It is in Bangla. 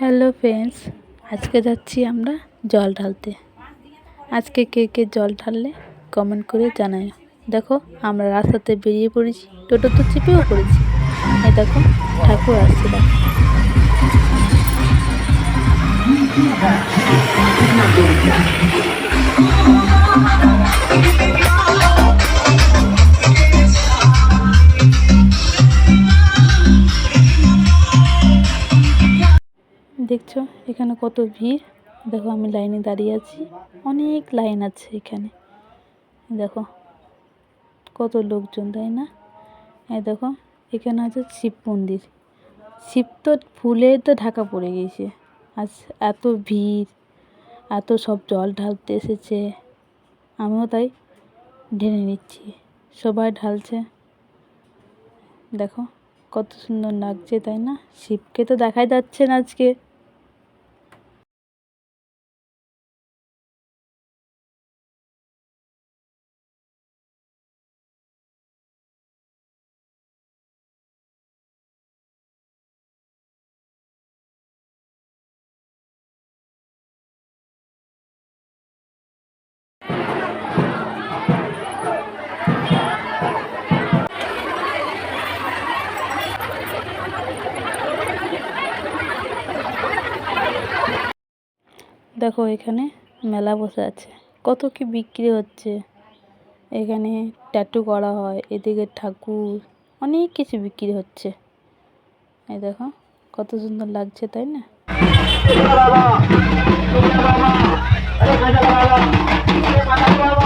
হ্যালো ফ্রেন্ডস, আজকে যাচ্ছি আমরা জল ঢালতে। আজকে কে কে জল ঢাললে কমেন্ট করে জানায়। দেখো, আমরা রাস্তাতে বেরিয়ে পড়েছি, টোটো তো চেপেও পড়েছি। এই দেখো, ঠাকুর আসছে দেখো। দেখছ? এখানে কত ভিড়। দেখো, আমি লাইনে দাঁড়িয়ে আছি। অনেক লাইন আছে এখানে। দেখো, কত লোকজন, তাই না? এই দেখো, এখানে আছে শিব মন্দির। শিব তো ফুলে তো ঢাকা পড়ে গিয়েছে। আজ এত ভিড়, এত সব জল ঢালতে এসেছে। আমিও তাই ঢেলে নিচ্ছি। সবাই ঢালছে। দেখো, কত সুন্দর লাগছে, তাই না? শিবকে তো দেখাই যাচ্ছে না আজকে। দেখো, এখানে মেলা বসে আছে। কত কি বিক্রি হচ্ছে। এখানে ট্যাটু করা হয়, এদিকে ঠাকুর, অনেক কিছু বিক্রি হচ্ছে। এই দেখো, কত সুন্দর লাগছে, তাই না? Terima kasih.